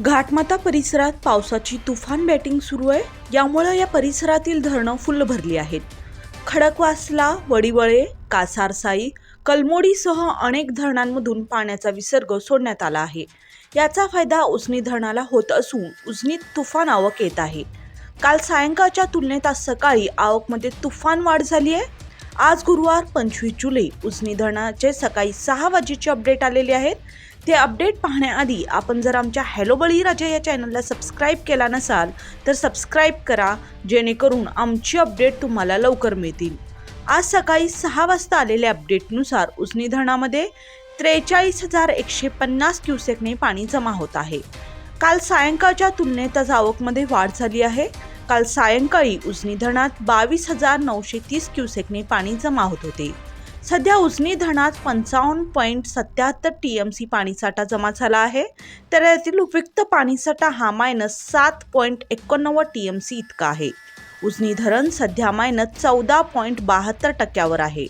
घाटमाता परिसरात पावसाची तुफान बॅटिंग सुरू आहे. यामुळं या परिसरातील धरणं फुल्ल भरली आहेत. खडकवासला वडिवळे कासारसाई कलमोडीसह अनेक धरणांमधून पाण्याचा विसर्ग सोडण्यात आला आहे. याचा फायदा उजनी धरणाला होत असून उजनीत तुफान आवक येत आहे. काल सायंकाळच्या तुलनेत आज सकाळी आवकमध्ये तुफान वाढ झाली आहे. आज गुरुवार पंचवीस जुलै उजनी धरणाचे सकाळी सहा वाजेचे अपडेट आलेले आहेत. ते अपडेट पाहण्याआधी आपण जर आमच्या हॅलो बळीराजा या चॅनलला सबस्क्राईब केला नसाल तर सबस्क्राईब करा जेणेकरून आमची अपडेट तुम्हाला लवकर मिळतील. आज सकाळी सहा वाजता आलेल्या अपडेटनुसार उजनी धरणामध्ये त्रेचाळीस हजार एकशे पन्नास क्युसेकने पाणी जमा होत आहे. काल सायंकाळच्या तुलनेत आज आवकमध्ये वाढ झाली आहे. काल सायंकाळी उजनी धरणात बावीस हजार नऊशे तीस क्युसेकने पाणी जमा होत होते. सध्या उजनी धरणात पंचावन्न पॉईंट सत्याहत्तर टी एम सी पाणीसाठा जमा झाला आहे. तर यातील उपयुक्त पाणीसाठा हा मायनस सात पॉईंट एकोणनव्वद टी एम सी इतका आहे. उजनी धरण सध्या मायनस चौदा पॉईंट बहात्तर टक्क्यावर आहे.